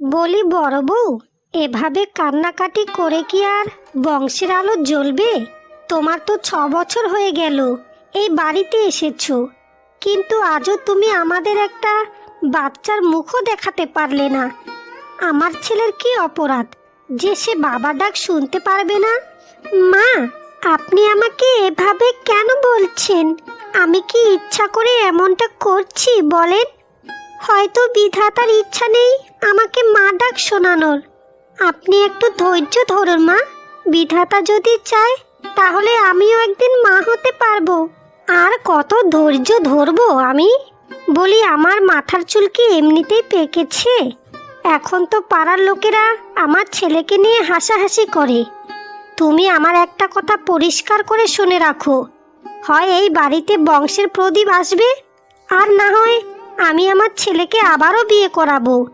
বলি বড় বউ, এভাবে কান্নাকাটি করে কি আর বংশের আলো জ্বলবে? তোমার তো ছ বছর হয়ে গেল, এই বাড়িতে এসেছ। কিন্তু আজও তুমি আমাদের একটা বাচ্চার মুখও দেখাতে পারলে না। আমার ছেলের কি অপরাধ, যে সে বাবা ডাক শুনতে পারবে না? মা আপনি আমাকে এভাবে কেন বলছেন? আমি কি ইচ্ছা করে এমনটা করছি, বলেন? হয়তো বিধাতার ইচ্ছা নেই আমাকে মা ডাক শোনানোর। আপনি একটু ধৈর্য ধরুন, মা। বিধাতা যদি চায়, তাহলে আমিও একদিন মা হতে পারব। আর কত ধৈর্য ধরবো আমি? বলি, আমার মাথার চুল কি এমনিতেই পেকেছে? এখন তো পাড়ার লোকেরা আমার ছেলেকে নিয়ে হাসাহাসি করে। তুমি আমার একটা কথা পরিষ্কার করে শুনে রাখো। হয় এই বাড়িতে বংশের প্রদীপ আসবে? আর না হয় আমি আমার ছেলেকে আবারও বিয়ে করাবো।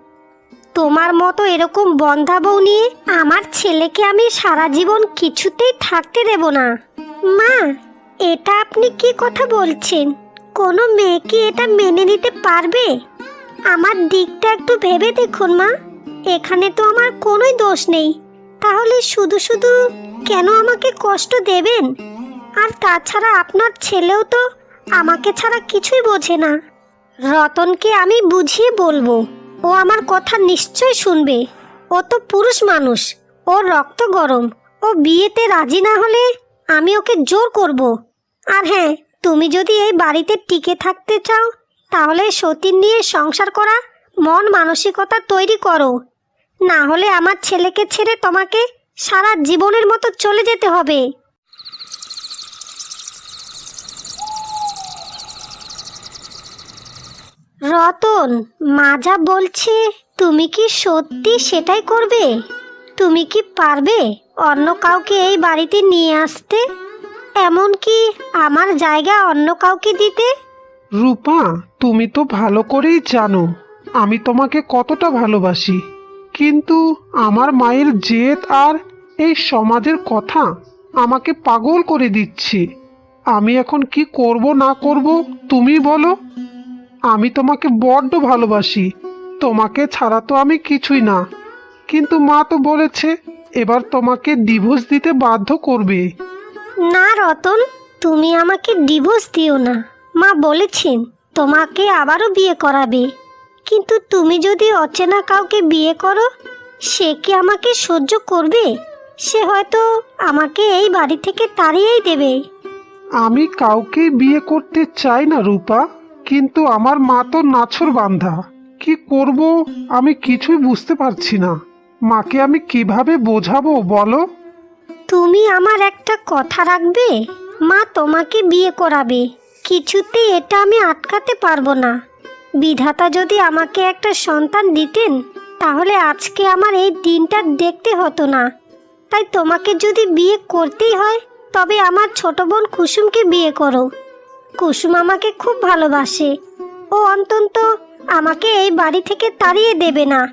তোমার মতো এরকম বন্ধা বউ নিয়ে আমার ছেলেকে আমি সারা জীবন কিছুতেই থাকতে দেব না। মা, এটা আপনি কি কথা বলছেন? কোনো মেয়ে কি এটা মেনে নিতে পারবে? আমার দিকটা একটু ভেবে দেখুন মা। এখানে তো আমার কোনোই দোষ নেই। তাহলে শুধু শুধু কেন আমাকে কষ্ট দেবেন? আর তাছাড়া আপনার ছেলেও তো আমাকে ছাড়া কিছুই বোঝে না। রতনকে আমি বুঝিয়ে বলব, ও আমার কথা নিশ্চয় শুনবে। ও তো পুরুষ মানুষ, ওর রক্ত গরম। ও বিয়েতে রাজি না হলে আমি ওকে জোর করব। আর হ্যাঁ তুমি যদি এই বাড়িতে টিকে থাকতে চাও, তাহলে সতীন নিয়ে সংসার করা মন মানসিকতা তৈরি করো। না হলে আমার ছেলেকে ছেড়ে তোমাকে সারা জীবনের মতো চলে যেতে হবে। রতন, মা যা বলছে, তুমি কি সত্যি সেটাই করবে? তুমি কি পারবে অন্য কাউকে এই বাড়িতে নিয়ে আসতে? এমনকি আমার জায়গা অন্য কাউকে দিতে? রূপা, তুমি তো ভালো করেই জানো, আমি তোমাকে কতটা ভালোবাসি। কিন্তু আমার মায়ের জেদ আর এই সমাজের কথা আমাকে পাগল করে দিচ্ছে। আমি এখন কি করব, না করব, তুমি বলো। আমি তোমাকে বড্ড ভালোবাসি। তোমাকে ছাড়া তো আমি কিছুই না। কিন্তু মা তো বলেছে, এবার তোমাকে ডিভোর্স দিতে বাধ্য করবে। না রতন, তুমি আমাকে ডিভোর্স দিও না। মা বলেছেন, তোমাকে আবারও বিয়ে করাবে। কিন্তু তুমি যদি অচেনা কাউকে বিয়ে করো সে কি আমাকে সহ্য করবে? সে হয়তো আমাকে এই বাড়ি থেকে তাড়িয়েই দেবে। আমি কাউকে বিয়ে করতে চাই না রূপা কিন্তু আমার মা তো নাছর বান্ধা। কি করব আমি কিছুই বুঝতে পারছি না। মাকে আমি কীভাবে বোঝাবো বলো? তুমি আমার একটা কথা রাখবে? মা তোমাকে বিয়ে করাবে। কিছুতেই এটা আমি আটকাতে পারব না। বিধাতা যদি আমাকে একটা সন্তান দিতেন, তাহলে আজকে আমার এই দিনটা দেখতে হতো না। তাই তোমাকে যদি বিয়ে করতেই হয়, তবে আমার ছোট বোন কুসুমকে বিয়ে করো। কুসুম আমাকে খুব ভালোবাসে। ও অন্তত আমাকে এই বাড়ি থেকে তাড়িয়ে দেবে না।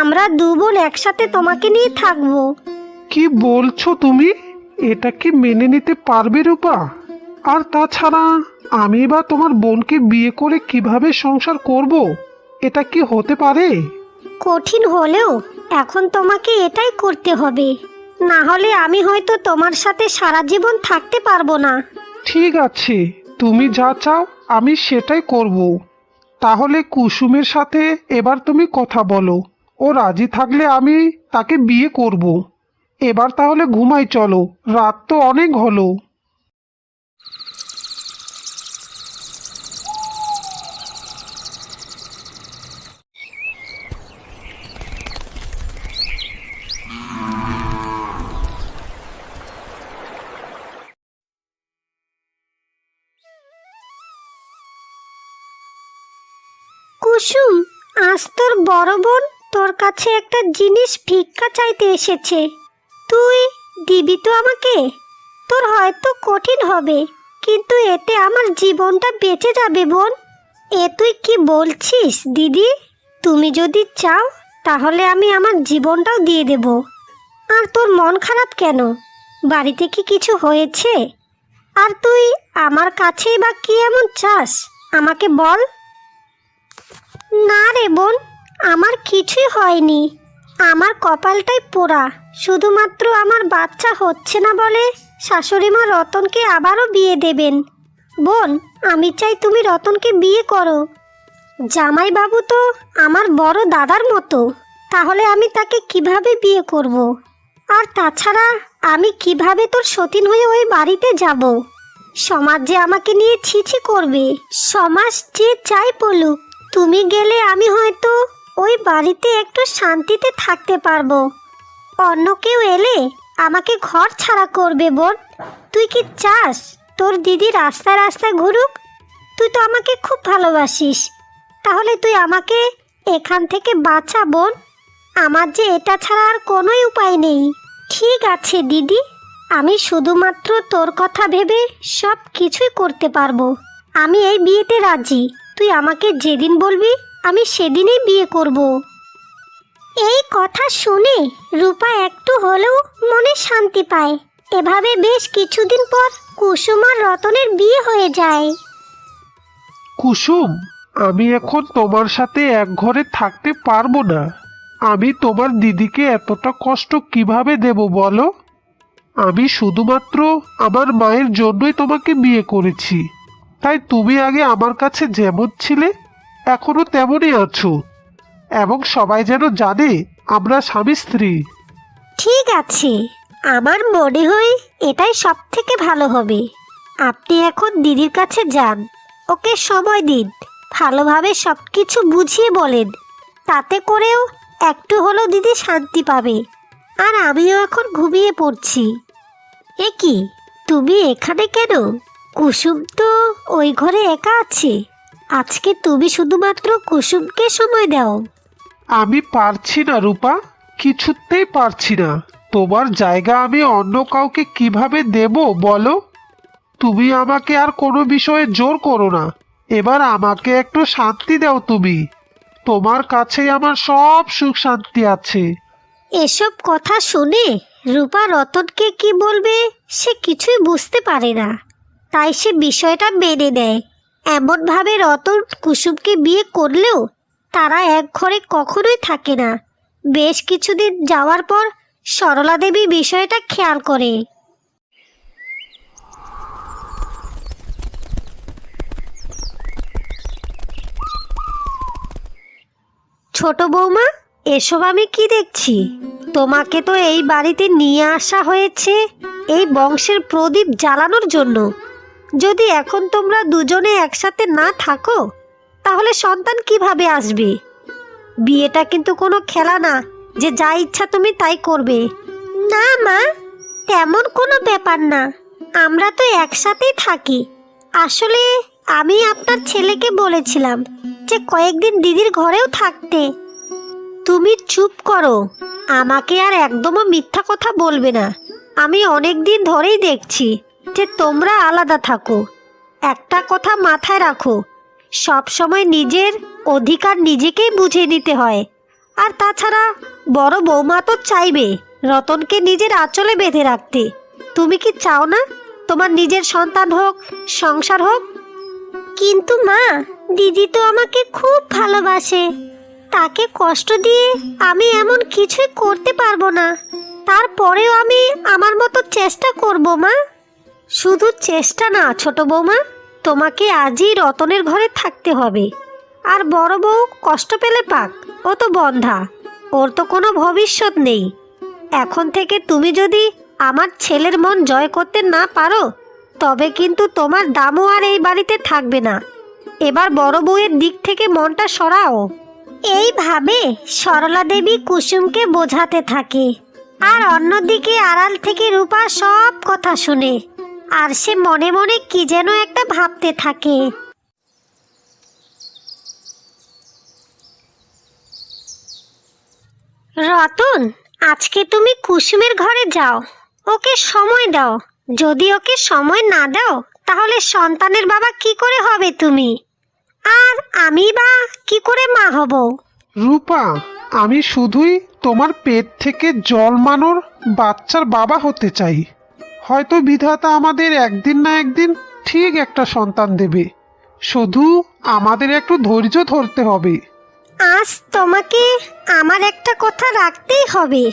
আমরা দু বোন একসাথে তোমাকে নিয়ে থাকব। কি বলছো তুমি? এটা কি মেনে নিতে পারবে রূপা? আর তাছাড়া আমি বা তোমার বোনকে বিয়ে করে কীভাবে সংসার করব? এটা কি হতে পারে? কঠিন হলেও এখন তোমাকে এটাই করতে হবে। না হলে আমি হয়তো তোমার সাথে সারা জীবন থাকতে পারব না। ঠিক আছে তুমি যা চাও আমি সেটাই করব। তাহলে কুসুমের সাথে এবার তুমি কথা বলো। ও রাজি থাকলে আমি তাকে বিয়ে করব। এবার তাহলে ঘুমাই চলো রাত তো অনেক হলো। বড় বোন তোর কাছে একটা জিনিস ভিক্ষা চাইতে এসেছে। তুই দিবি তো আমাকে? তোর হয়তো কঠিন হবে, কিন্তু এতে আমার জীবনটা বেঁচে যাবে বোন। এ তুই কি বলছিস, দিদি? তুমি যদি চাও, তাহলে আমি আমার জীবনটাও দিয়ে দেব। আর তোর মন খারাপ কেন? বাড়িতে কি কিছু হয়েছে? আর তুই আমার কাছেই বা কি এমন চাস? আমাকে বল। না রে বোন আমার কিছুই হয়নি। আমার কপালটাই পোড়া। শুধুমাত্র আমার বাচ্চা হচ্ছে না বলে শাশুড়ি মা রতনকে আবারও বিয়ে দেবেন। বোন, আমি চাই তুমি রতনকে বিয়ে করো। জামাইবাবু তো আমার বড় দাদার মতো। তাহলে আমি তাকে কীভাবে বিয়ে করব। আর তাছাড়া আমি কীভাবে তোর সতীন হয়ে ওই বাড়িতে যাব? সমাজ যে আমাকে নিয়ে ছিছি করবে, সমাজ যে চাই বলুক, তুমি গেলে আমি হয়তো ওই বাড়িতে একটু শান্তিতে থাকতে পারব। অন্য কেউ এলে আমাকে ঘর ছাড়া করবে বোন। তুই কি চাস তোর দিদি রাস্তায় রাস্তায় ঘুরুক? তুই তো আমাকে খুব ভালোবাসিস। তাহলে তুই আমাকে এখান থেকে বাঁচা বোন। আমার যে এটা ছাড়া আর কোনোই উপায় নেই। ঠিক আছে দিদি, আমি শুধুমাত্র তোর কথা ভেবে সব কিছুই করতে পারব। আমি এই বিয়েতে রাজি। তুই আমাকে যেদিন বলবি আমি সেদিনই বিয়ে করব। এই কথা শুনে রূপা একটু হলেও মনে শান্তি পায়। এভাবে বেশ কিছুদিন পর কুসুম আর রতনের বিয়ে হয়ে যায়। কুসুম, আমি এখন তোমার সাথে এক ঘরে থাকতে পারব না। আমি তোমার দিদিকে এতটা কষ্ট কীভাবে দেব বলো? আমি শুধুমাত্র আমার মায়ের জন্যই তোমাকে বিয়ে করেছি। তাই তুমি আগে আমার কাছে যেমন ছিলে এখনও তেমনই আছো। এবং সবাই যেন জানে আমরা স্বামী স্ত্রী। ঠিক আছে। আমার মনে হয় এটাই সব থেকে ভালো হবে। আপনি এখন দিদির কাছে যান। ওকে সময় দিন। ভালোভাবে সব কিছু বুঝিয়ে বলেন। তাতে করেও একটু হলেও দিদি শান্তি পাবে। আর আমিও এখন ঘুমিয়ে পড়ছি। এ কি তুমি এখানে কেন? কুসুম তো ওই ঘরে একা আছে। আজকে তুমি শুধুমাত্র কুসুমকে সময় দাও। আমি পারছি না রূপা। কিছুতেই পারছি না। তোমার জায়গা আমি অন্য কাউকে কীভাবে দেব বলো? তুমি আমাকে আর কোনো বিষয়ে জোর করো না। এবার আমাকে একটু শান্তি দাও তুমি। তোমার কাছেই আমার সব সুখ শান্তি আছে। এসব কথা শুনে রূপা রতনকে কি বলবে সে কিছুই বুঝতে পারে না। তাই সে বিষয়টা মেনে নেয়। এমনভাবে রতন কুসুমকে বিয়ে করলেও তারা এক ঘরে কখনোই থাকে না। বেশ কিছুদিন যাওয়ার পর সরলা দেবী বিষয়টা খেয়াল করে। ছোট বৌমা, এসব আমি কি দেখছি? তোমাকে তো এই বাড়িতে নিয়ে আসা হয়েছে এই বংশের প্রদীপ জ্বালানোর জন্য। যদি এখন তোমরা দুজনে একসাথে না থাকো, তাহলে সন্তান কীভাবে আসবে? বিয়েটা কিন্তু কোনো খেলা না, যে যা ইচ্ছা তুমি তাই করবে। না, মা, তেমন কোনো ব্যাপার না। আমরা তো একসাথেই থাকি। আসলে আমি আপনার ছেলেকে বলেছিলাম যে কয়েকদিন দিদির ঘরেও থাকতে। তুমি চুপ করো, আমাকে আর একদমও মিথ্যা কথা বলবে না। আমি অনেক দিন ধরেই দেখছি। যে তোমরা আলাদা থাকো। একটা কথা মাথায় রাখো, সব সময় নিজের অধিকার নিজেকেই বুঝে নিতে হয়। আর তাছাড়া বড় বৌমা তো চাইবে রতনকে নিজের আঁচলে বেঁধে রাখতে। তুমি কি চাও না তোমার নিজের সন্তান হোক, সংসার হোক? কিন্তু মা, দিদি তো আমাকে খুব ভালোবাসে। তাকে কষ্ট দিয়ে আমি এমন কিছুই করতে পারব না। তারপরেও আমি আমার মতো চেষ্টা করব মা। শুধু চেষ্টা না, ছোট বৌমা। তোমাকে আজই রতনের ঘরে থাকতে হবে। আর বড় বউ কষ্ট পেলে পাক, ও তো বন্ধা। ওর তো কোনো ভবিষ্যৎ নেই। এখন থেকে তুমি যদি আমার ছেলের মন জয় করতে না পারো, তবে কিন্তু তোমার দামও আর এই বাড়িতে থাকবে না। এবার বড় বউয়ের দিক থেকে মনটা সরাও। এইভাবে সরলা দেবী কুসুমকে বোঝাতে থাকে। আর অন্যদিকে আড়াল থেকে রূপা সব কথা শুনে। আর সে মনে মনে কি যেন একটা ভাবতে থাকে। রতন, আজকে তুমি কুসুমের ঘরে যাও। ওকে সময় দাও। যদি ওকে সময় না দাও, তাহলে সন্তানের বাবা কি করে হবে তুমি? আর আমি বা কি করে মা হব? রূপা, আমি শুধুই তোমার পেট থেকে জল বাচ্চার বাবা হতে চাই। হয়তো বিধাতা আমাদের একদিন না একদিন ঠিক একটা সন্তান দেবে। শুধু আমাদের একটু ধৈর্য ধরতে হবে। আজ তোমাকে আমার একটা কথা রাখতেই হবে।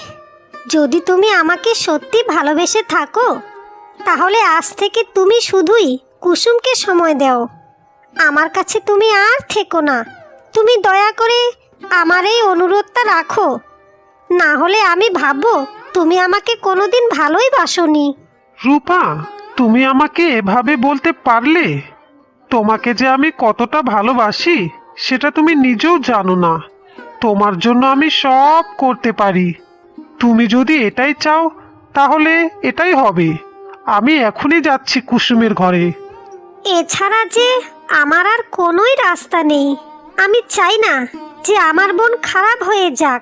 যদি তুমি আমাকে সত্যি ভালোবেসে থাকো, তাহলে আজ থেকে তুমি শুধুই কুসুমকে সময় দাও। আমার কাছে তুমি আর থেকো না। তুমি দয়া করে আমার এই অনুরোধটা রাখো। না হলে আমি ভাববো তুমি আমাকে কোনোদিন ভালোই বাসনি। রূপা, তুমি আমাকে এভাবে বলতে পারলে? তোমাকে যে আমি কতটা ভালোবাসি, সেটা তুমি নিজেও জানো না। তোমার জন্য আমি সব করতে পারি। তুমি যদি এটাই চাও, তাহলে এটাই হবে। আমি এখনই যাচ্ছি কুসুমের ঘরে। এছাড়া যে আমার আর কোনোই রাস্তা নেই। আমি চাই না যে আমার বোন খারাপ হয়ে যাক।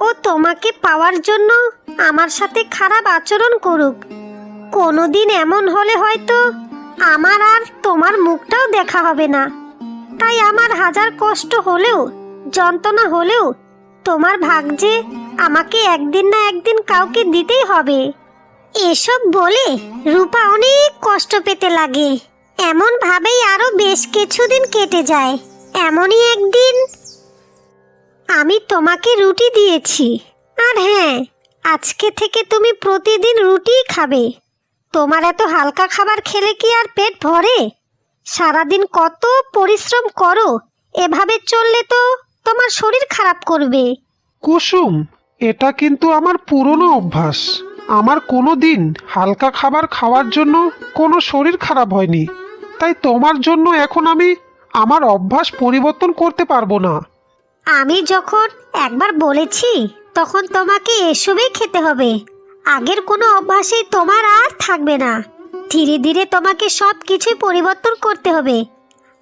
ও তোমাকে পাওয়ার জন্য আমার সাথে খারাপ আচরণ করুক। কোনোদিন এমন হলে হয়তো আমার আর তোমার মুখটাও দেখা হবে না। তাই আমার হাজার কষ্ট হলেও, যন্ত্রণা হলেও, তোমার ভাগ যে আমাকে একদিন না একদিন কাউকে দিতেই হবে। এসব বলে রূপা অনেক কষ্ট পেতে লাগে। এমন ভাবেই আরও বেশ কিছুদিন কেটে যায়। এমনই একদিন আমি তোমাকে রুটি দিয়েছি। আর হ্যাঁ আজকে থেকে তুমি প্রতিদিন রুটিই খাবে। তোমার এত হালকা খাবার খেলে কি আর পেট ভরে? সারাদিন কত পরিশ্রম করো এভাবে চললে তো তোমার শরীর খারাপ করবে। কুসুম এটা কিন্তু আমার পুরনো অভ্যাস। আমার কোনো দিন হালকা খাবার খাওয়ার জন্য কোনো শরীর খারাপ হয়নি। তাই তোমার জন্য এখন আমি আমার অভ্যাস পরিবর্তন করতে পারব না। আমি যখন একবার বলেছি তখন তোমাকে এসবই খেতে হবে। আগের কোনো অভ্যাসেই তোমার আর থাকবে না। ধীরে ধীরে তোমাকে সব কিছুই পরিবর্তন করতে হবে।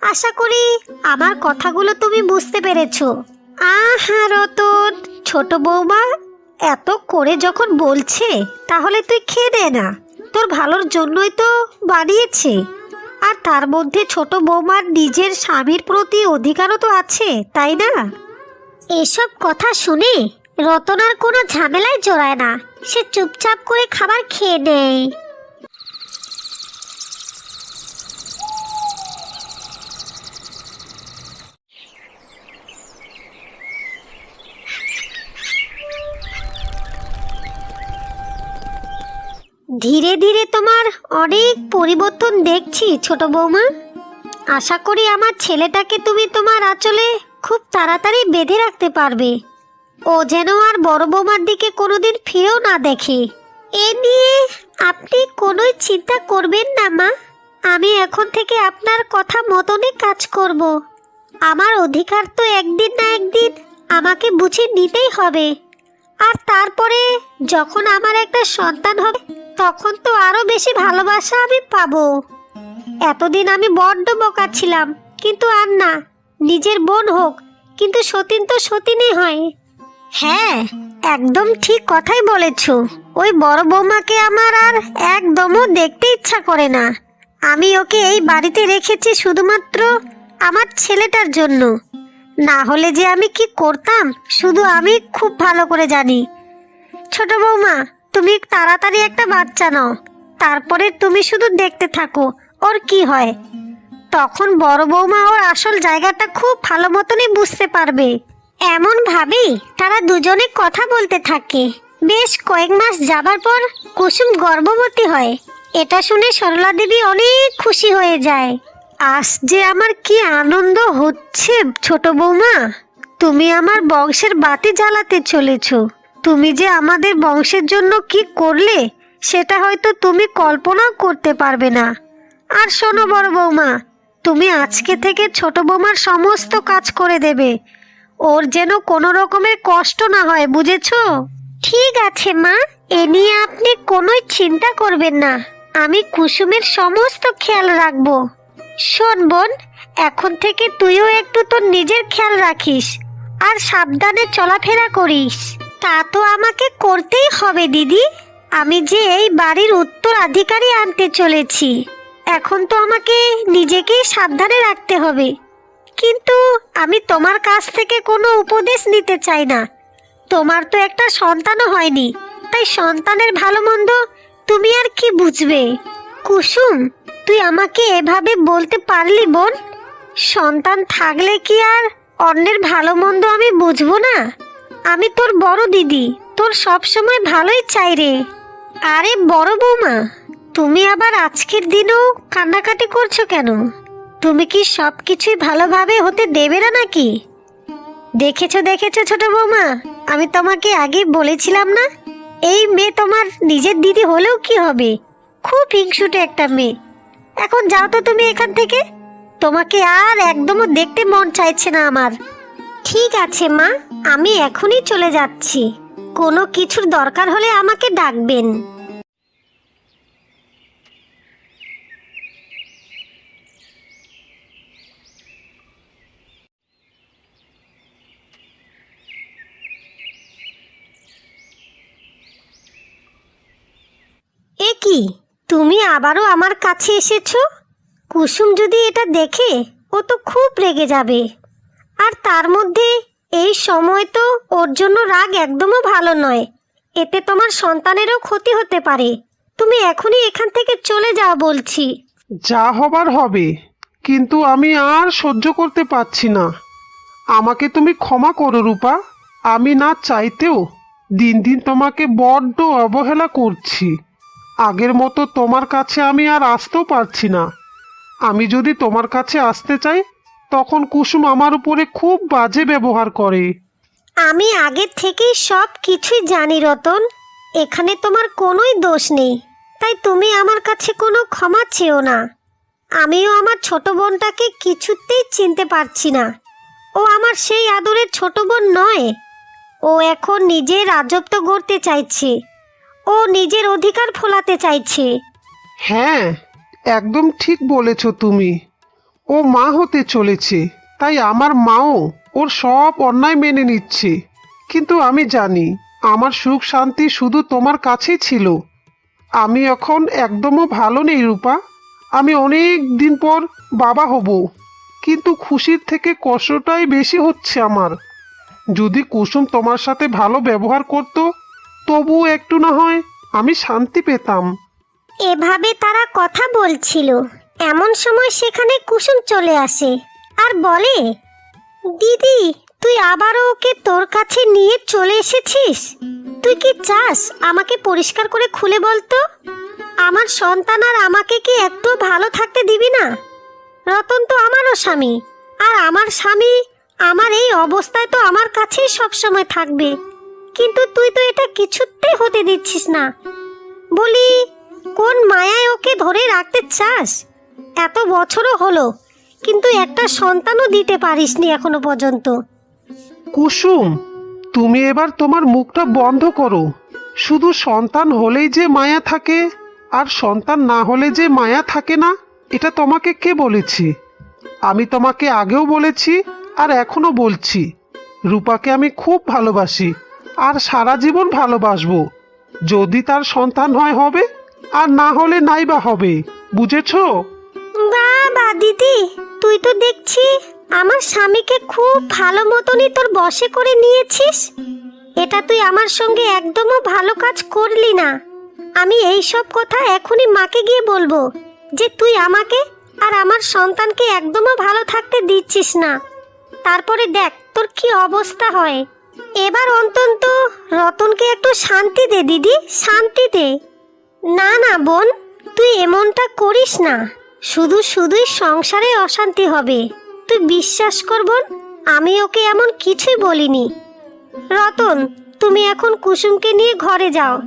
আশা করি আমার কথাগুলো তুমি বুঝতে পেরেছ। আহা, রতন, ছোট বৌমা, এত করে যখন বলছে, তাহলে তুই খেয়ে দে না। তোর ভালোর জন্যই তো বানিয়েছে। আর তার মধ্যে ছোট বৌমার নিজের স্বামীর প্রতি অধিকারও তো আছে, তাই না? এসব কথা শুনে রতনার কোনো ঝামেলায় জড়ায় না। সে চুপচাপ করে খাবার খেয়ে নেয় ধীরে ধীরে তোমার অনেক পরিবর্তন দেখছি, ছোট বৌমা। আশা করি আমার ছেলেটাকে তুমি তোমার আঁচলে খুব তাড়াতাড়ি বেঁধে রাখতে পারবে। ও যেন আর বড় বৌমার দিকে কোনোদিন ফিরেও না দেখে। এ নিয়ে আপনি কোনোই চিন্তা করবেন না, মা। আমি এখন থেকে আপনার কথা মতনই কাজ করব। আমার অধিকার তো একদিন না একদিন আমাকে বুঝে নিতেই হবে। আর তারপরে যখন আমার একটা সন্তান হবে, তখন তো আরও বেশি ভালোবাসা আমি পাবো। এতদিন আমি বড্ড বোকা ছিলাম, কিন্তু আর না, নিজের বোন হোক, কিন্তু সতীন তো সতীনই হয়। হ্যাঁ একদম ঠিক কথাই বলেছ। ওই বড় বৌমাকে আমার আর একদমও দেখতে ইচ্ছা করে না। আমি ওকে এই বাড়িতে রেখেছি শুধুমাত্র আমার ছেলেটার জন্য। না হলে যে আমি কি করতাম, শুধু আমি খুব ভালো করে জানি। ছোট বৌমা, তুমি তাড়াতাড়ি একটা বাচ্চা নাও। তারপরে তুমি শুধু দেখতে থাকো, ওর কি হয়। তখন বড় বৌমা ওর আসল জায়গাটা খুব ভালো মতনই বুঝতে পারবে। এমন ভাবেই তারা দুজনে কথা বলতে থাকে। বেশ কয়েক মাস যাবার পর কুসুম গর্ভবতী হয়। এটা শুনে সরলা দেবী অনেক খুশি হয়ে যায়। আজ যে আমার কি আনন্দ হচ্ছে ছোট বৌমা! তুমি আমার বংশের বাতি জ্বালাতে চলেছ। তুমি যে আমাদের বংশের জন্য কি করলে, সেটা হয়তো তুমি কল্পনাও করতে পারবে না। আর শোনো বড় বৌমা, তুমি আজকে থেকে ছোট বৌমার সমস্ত কাজ করে দেবে। ওর যেন কোনো রকমের কষ্ট না হয়, বুঝেছ? ঠিক আছে, মা। এ নিয়ে আপনি কোনোই চিন্তা করবেন না। আমি কুসুমের সমস্ত খেয়াল রাখব। শোন বোন, এখন থেকে তুইও একটু তোর নিজের খেয়াল রাখিস আর সাবধানে চলাফেরা করিস। তা তো আমাকে করতেই হবে, দিদি। আমি যে এই বাড়ির উত্তরাধিকারী আনতে চলেছি। এখন তো আমাকে নিজেকেই সাবধানে রাখতে হবে। কিন্তু আমি তোমার কাছ থেকে কোনো উপদেশ নিতে চাই না। তোমার তো একটা সন্তানও হয়নি, তাই সন্তানের ভালো মন্দ তুমি আর কি বুঝবে? কুসুম, তুই আমাকে এভাবে বলতে পারলি বোন? সন্তান থাকলে কি আর অন্যের ভালো মন্দ আমি বুঝব না? আমি তোর বড় দিদি, তোর সব সময় ভালোই চাই রে। আরে বড় বৌমা, তুমি আবার আজকের দিনেও কান্নাকাটি করছ কেন? তুমি কি সব কিছুই ভালোভাবে হতে দেবে না নাকি? দেখেছ দেখেছ ছোট বৌমা, আমি তোমাকে আগে বলেছিলাম না? এই মেয়ে তোমার নিজের দিদি হলেও কি হবে? খুব হিংসুটে একটা মেয়ে। এখন যাও তো তুমি এখান থেকে। তোমাকে আর একদমও দেখতে মন চাইছে না আমার। ঠিক আছে, মা, আমি এখনই চলে যাচ্ছি। কোনো কিছুর দরকার হলে আমাকে ডাকবেন এ কি? তুমি আবারও আমার কাছে এসেছ? কুসুম যদি এটা দেখে, ও তো খুব রেগে যাবে। আর তার মধ্যে এই সময় তো ওর জন্য রাগ একদমও ভালো নয়। এতে তোমার সন্তানেরও ক্ষতি হতে পারে। তুমি এখনই এখান থেকে চলে যাও বলছি। যা হবার হবে, কিন্তু আমি আর সহ্য করতে পারছি না। আমাকে তুমি ক্ষমা করো, রূপা। আমি না চাইতেও দিন দিন তোমাকে বড্ড অবহেলা করছি। আগের মতো তোমার কাছে আমি আর আসতেও পারছি না। আমি যদি তোমার কাছে আসতে চাই, তখন কুসুম আমার উপরে খুব বাজে ব্যবহার করে। আমি আগের থেকেই সব কিছুই জানি, রতন। এখানে তোমার কোনোই দোষ নেই। তাই তুমি আমার কাছে কোনো ক্ষমা চেও না। আমিও আমার ছোট বোনটাকে কিছুতেই চিনতে পারছি না। ও আমার সেই আদরের ছোট বোন নয়। ও এখন নিজের রাজত্ব গড়তে চাইছে। ও নিজের অধিকার ফোলাতে চাইছে। হ্যাঁ একদম ঠিক বলেছ তুমি। ও মা হতে চলেছে, তাই আমার মাও ওর সব অন্যায় মেনে নিচ্ছে। কিন্তু আমি জানি, আমার সুখ শান্তি শুধু তোমার কাছেই ছিল। আমি এখন একদমও ভালো নেই, রূপা। আমি অনেক দিন পর বাবা হব, কিন্তু খুশির থেকে কষ্টটাই বেশি হচ্ছে আমার। যদি কুসুম তোমার সাথে ভালো ব্যবহার করতো তবু একটু না হয় আমি শান্তি পেতাম। এভাবে তারা কথা বলছিল। এমন সময় সেখানে কুসুম চলে আসে আর বলে, দিদি, তুই আবারও ওকে তোর কাছে নিয়ে চলে এসেছিস? তুই কি চাস আমাকে পরিষ্কার করে খুলে বলতো? আমার সন্তান আর আমাকে কি একটু ভালো থাকতে দিবি না? রতন তো আমারও স্বামী, আর আমার স্বামী, আমার এই অবস্থায় তো আমার কাছেই সবসময় থাকবে। কিন্তু তুই তো এটা কিছুতেই হতে দিচ্ছিস না। বলি, কোন মায়ায় ওকে ধরে রাখতে চাস? এত বছরও হলো, কিন্তু একটা সন্তানও দিতে পারিসনি এখনও পর্যন্ত। কুসুম, তুমি এবার তোমার মুখটা বন্ধ করো। শুধু সন্তান হলেই যে মায়া থাকে, আর সন্তান না হলে যে মায়া থাকে না, এটা তোমাকে কে বলেছি? আমি তোমাকে আগেও বলেছি, আর এখনও বলছি। রূপাকে আমি খুব ভালোবাসি। আর সারা জীবন ভালোবাসবো। যদি তার সন্তান হয় হবে, আর না হলে নাই বা হবে। বুঝেছ? বাবা দিদি, তুই তো দেখছি আমার স্বামীকে খুব ভালো মতনই তোর বসে করে নিয়েছিস। এটা তুই আমার সঙ্গে একদমও ভালো কাজ করলি না। আমি এই সব কথা এখনই মাকে গিয়ে বলব যে তুই আমাকে আর আমার সন্তানকে একদমও ভালো থাকতে দিচ্ছিস না। তারপরে দেখ তোর কি অবস্থা হয়। এবার অন্তত রতনকে একটু শান্তি দে, দিদি, শান্তি দে। না না, বোন, তুই এমনটা করিস না। শুধু, শুধুই সংসারে অশান্তি হবে। তুই বিশ্বাস কর, বোন, আমি ওকে এমন কিছুই বলিনি। রতন, তুমি এখন কুসুমকে নিয়ে ঘরে যাও।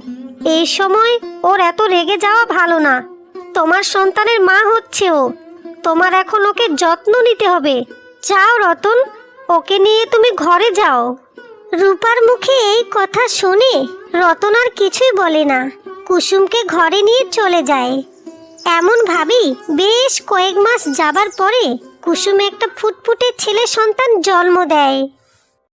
এই সময় ওর এত রেগে যাওয়া ভালো না। তোমার সন্তানের মা হচ্ছে ও। তোমার এখন ওকে যত্ন নিতে হবে। যাও, রতন, ওকে নিয়ে তুমি ঘরে যাও। রূপার মুখে এই কথা শুনে রতন আর কিছুই বলে না। কুসুমকে ঘরে নিয়ে চলে যায়। এমন ভাবি বেশ কয়েক মাস যাবার পরে কুসুম একটা ফুটফুটে ছেলে সন্তান জন্ম দেয়।